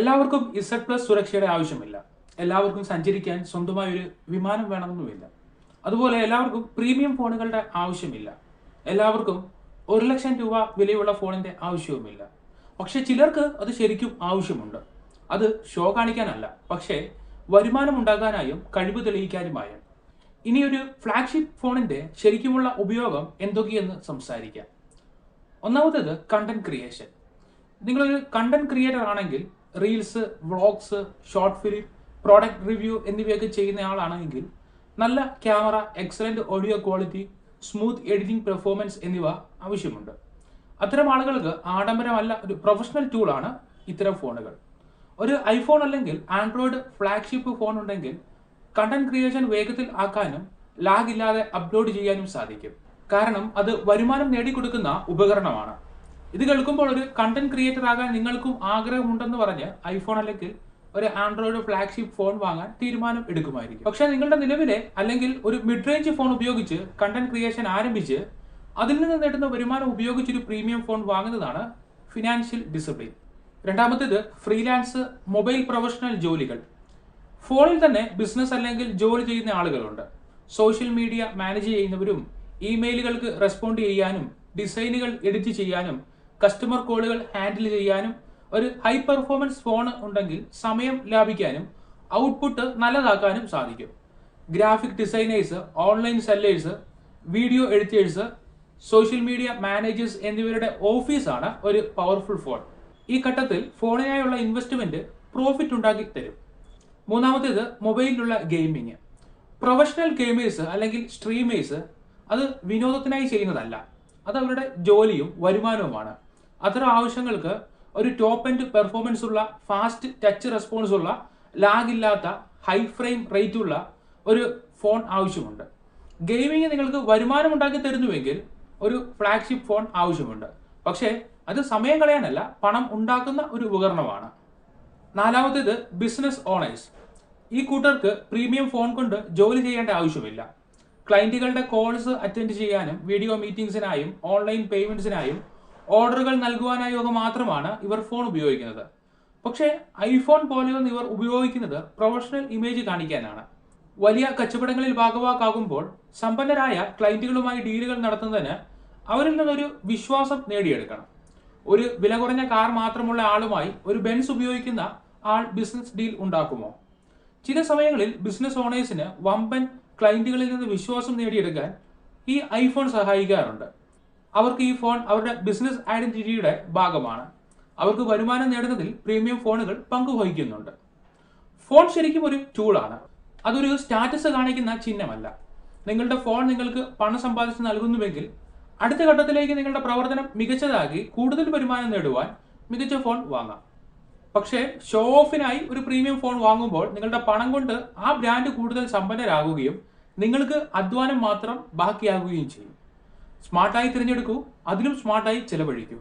എല്ലാവർക്കും Z plus സുരക്ഷയുടെ ആവശ്യമില്ല. എല്ലാവർക്കും സഞ്ചരിക്കാൻ സ്വന്തമായി ഒരു വിമാനം വേണമെന്നുമില്ല. അതുപോലെ എല്ലാവർക്കും പ്രീമിയം ഫോണുകളുടെ ആവശ്യമില്ല. എല്ലാവർക്കും ഒരു ലക്ഷം രൂപ വിലയുള്ള ഫോണിന്റെ ആവശ്യവുമില്ല. പക്ഷെ ചിലർക്ക് അത് ശരിക്കും ആവശ്യമുണ്ട്. അത് ഷോ കാണിക്കാനല്ല പക്ഷേ വരുമാനം ഉണ്ടാകാനായും കഴിവ് തെളിയിക്കാനുമായും. ഇനി ഒരു ഫ്ലാഗ്ഷിപ്പ് ഫോണിന്റെ ശരിക്കുമുള്ള ഉപയോഗം എന്തൊക്കെയെന്ന് സംസാരിക്കാം. ഒന്നാമത്തേത് കണ്ടന്റ് ക്രിയേഷൻ നിങ്ങളൊരു കണ്ടന്റ് ക്രിയേറ്റർ ആണെങ്കിൽ reels vlogs short film product review എന്നിവയൊക്കെ ചെയ്യുന്ന ആളാണെങ്കിൽ നല്ല camera excellent audio quality smooth editing performance എന്നിവ ആവശ്യമുണ്ട്. അത്തരം ആളുകൾക്ക് ആഡംബരമല്ല ഒരു പ്രൊഫഷണൽ ടൂളാണ് ഇത്തരം ഫോണുകൾ. ഒരു ഐഫോൺ അല്ലെങ്കിൽ ആൻഡ്രോയിഡ് ഫ്ലാഗ്ഷിപ്പ് ഫോൺ ഉണ്ടെങ്കിൽ കണ്ടന്റ് ക്രിയേഷൻ വേഗത്തിൽ ആക്കാനും ലാഗ് ഇല്ലാതെ അപ്ലോഡ് ചെയ്യാനും സാധിക്കും. കാരണം അത് വരുമാനം നേടിക്കൊടുക്കുന്ന ഉപകരണമാണ്. ഇത് കേൾക്കുമ്പോൾ ഒരു കണ്ടന്റ് ക്രിയേറ്റർ ആകാൻ നിങ്ങൾക്കും ആഗ്രഹമുണ്ടെന്ന് പറഞ്ഞ് ഐഫോൺ അല്ലെങ്കിൽ ഒരു ആൻഡ്രോയിഡ് ഫ്ലാഗ്ഷിപ്പ് ഫോൺ വാങ്ങാൻ തീരുമാനം എടുക്കുമായിരിക്കും. പക്ഷെ നിങ്ങളുടെ നിലവിലെ അല്ലെങ്കിൽ ഒരു മിഡ് റേഞ്ച് ഫോൺ ഉപയോഗിച്ച് കണ്ടന്റ് ക്രിയേഷൻ ആരംഭിച്ച് അതിൽ നിന്ന് നേടുന്ന വരുമാനം ഉപയോഗിച്ച് ഒരു പ്രീമിയം ഫോൺ വാങ്ങുന്നതാണ് ഫിനാൻഷ്യൽ ഡിസിപ്ലിൻ രണ്ടാമത്തേത് ഫ്രീലാൻസ് മൊബൈൽ പ്രൊഫഷണൽ ജോലികൾ. ഫോണിൽ തന്നെ ബിസിനസ് അല്ലെങ്കിൽ ജോലി ചെയ്യുന്ന ആളുകളുണ്ട്. സോഷ്യൽ മീഡിയ മാനേജ് ചെയ്യുന്നവരും ഇമെയിലുകൾക്ക് റെസ്പോണ്ട് ചെയ്യാനും ഡിസൈനുകൾ എഡിറ്റ് ചെയ്യാനും കസ്റ്റമർ കോളുകൾ ഹാൻഡിൽ ചെയ്യാനും ഒരു ഹൈ പെർഫോമൻസ് ഫോൺ ഉണ്ടെങ്കിൽ സമയം ലാഭിക്കാനും ഔട്ട്പുട്ട് നല്ലതാക്കാനും സാധിക്കും. Graphic designers online sellers video editors social media managers എന്നിവരുടെ ഓഫീസാണ് ഒരു പവർഫുൾ ഫോൺ ഈ ഘട്ടത്തിൽ ഫോണിനായുള്ള ഇൻവെസ്റ്റ്മെന്റ് പ്രോഫിറ്റ് ഉണ്ടാക്കി തരും. മൂന്നാമത്തേത് മൊബൈലിലുള്ള ഗെയിമിങ് പ്രൊഫഷണൽ ഗെയിമേഴ്സ് അല്ലെങ്കിൽ സ്ട്രീമേഴ്സ് അത് വിനോദത്തിനായി ചെയ്യുന്നതല്ല. അത് അവരുടെ ജോലിയും വരുമാനവുമാണ്. അത്തരം ആവശ്യങ്ങൾക്ക് ഒരു ടോപ്പ് എൻഡ് പെർഫോമൻസ് ഉള്ള ഫാസ്റ്റ് ടച്ച് റെസ്പോൺസ് ഉള്ള ലാഗ് ഇല്ലാത്ത ഹൈ ഫ്രെയിം റേറ്റ് ഉള്ള ഒരു ഫോൺ ആവശ്യമുണ്ട്. ഗെയിമിങ് നിങ്ങൾക്ക് വരുമാനം ഉണ്ടാക്കി തരുന്നുവെങ്കിൽ ഒരു ഫ്ലാഗ്ഷിപ്പ് ഫോൺ ആവശ്യമുണ്ട്. പക്ഷേ അത് സമയം കളയാനല്ല പണം ഉണ്ടാക്കുന്ന ഒരു ഉപകരണമാണ്. നാലാമത്തേത് ബിസിനസ് ഓണേഴ്സ് ഈ കൂട്ടർക്ക് പ്രീമിയം ഫോൺ കൊണ്ട് ജോലി ചെയ്യേണ്ട ആവശ്യമില്ല. ക്ലയന്റുകളുടെ കോൾസ് അറ്റൻഡ് ചെയ്യാനും വീഡിയോ മീറ്റിംഗ്സിനായും ഓൺലൈൻ പേയ്മെന്റ്സിനായും ഓർഡറുകൾ നൽകുവാനായി ഒക്കെ മാത്രമാണ് ഇവർ ഫോൺ ഉപയോഗിക്കുന്നത്. പക്ഷേ ഐഫോൺ പോലെയൊന്നും ഇവർ ഉപയോഗിക്കുന്നത് പ്രൊഫഷണൽ ഇമേജ് കാണിക്കാനാണ്. വലിയ കച്ചവടങ്ങളിൽ ഭാഗവാക്കാകുമ്പോൾ സമ്പന്നരായ ക്ലയന്റുകളുമായി ഡീലുകൾ നടത്തുന്നതിന് അവരിൽ നിന്നൊരു വിശ്വാസം നേടിയെടുക്കണം. ഒരു വില കുറഞ്ഞ കാർ മാത്രമുള്ള ആളുമായി ഒരു ബെൻസ് ഉപയോഗിക്കുന്ന ആൾ ബിസിനസ് ഡീൽ ഉണ്ടാക്കുമോ? ചില സമയങ്ങളിൽ ബിസിനസ് ഓണേഴ്സിന് വമ്പൻ ക്ലയന്റുകളിൽ നിന്ന് വിശ്വാസം നേടിയെടുക്കാൻ ഈ ഐഫോൺ സഹായിക്കാറുണ്ട്. അവർക്ക് ഈ ഫോൺ അവരുടെ ബിസിനസ് ഐഡന്റിറ്റിയുടെ ഭാഗമാണ്. അവർക്ക് വരുമാനം നേടുന്നതിൽ പ്രീമിയം ഫോണുകൾ പങ്കുവഹിക്കുന്നുണ്ട്. ഫോൺ ശരിക്കും ഒരു ടൂളാണ് അതൊരു സ്റ്റാറ്റസ് കാണിക്കുന്ന ചിഹ്നമല്ല. നിങ്ങളുടെ ഫോൺ നിങ്ങൾക്ക് പണം സമ്പാദിച്ച് നൽകുന്നുവെങ്കിൽ അടുത്ത ഘട്ടത്തിലേക്ക് നിങ്ങളുടെ പ്രവർത്തനം മികച്ചതാക്കി കൂടുതൽ വരുമാനം നേടുവാൻ മികച്ച ഫോൺ വാങ്ങാം. പക്ഷേ ഷോ ഓഫിനായി ഒരു പ്രീമിയം ഫോൺ വാങ്ങുമ്പോൾ നിങ്ങളുടെ പണം കൊണ്ട് ആ ബ്രാൻഡ് കൂടുതൽ സമ്പന്നരാകുകയും നിങ്ങൾക്ക് അധ്വാനം മാത്രം ബാക്കിയാകുകയും ചെയ്യും. സ്മാർട്ടായി തിരഞ്ഞെടുക്കൂ അതിലും സ്മാർട്ടായി ചെലവഴിക്കൂ.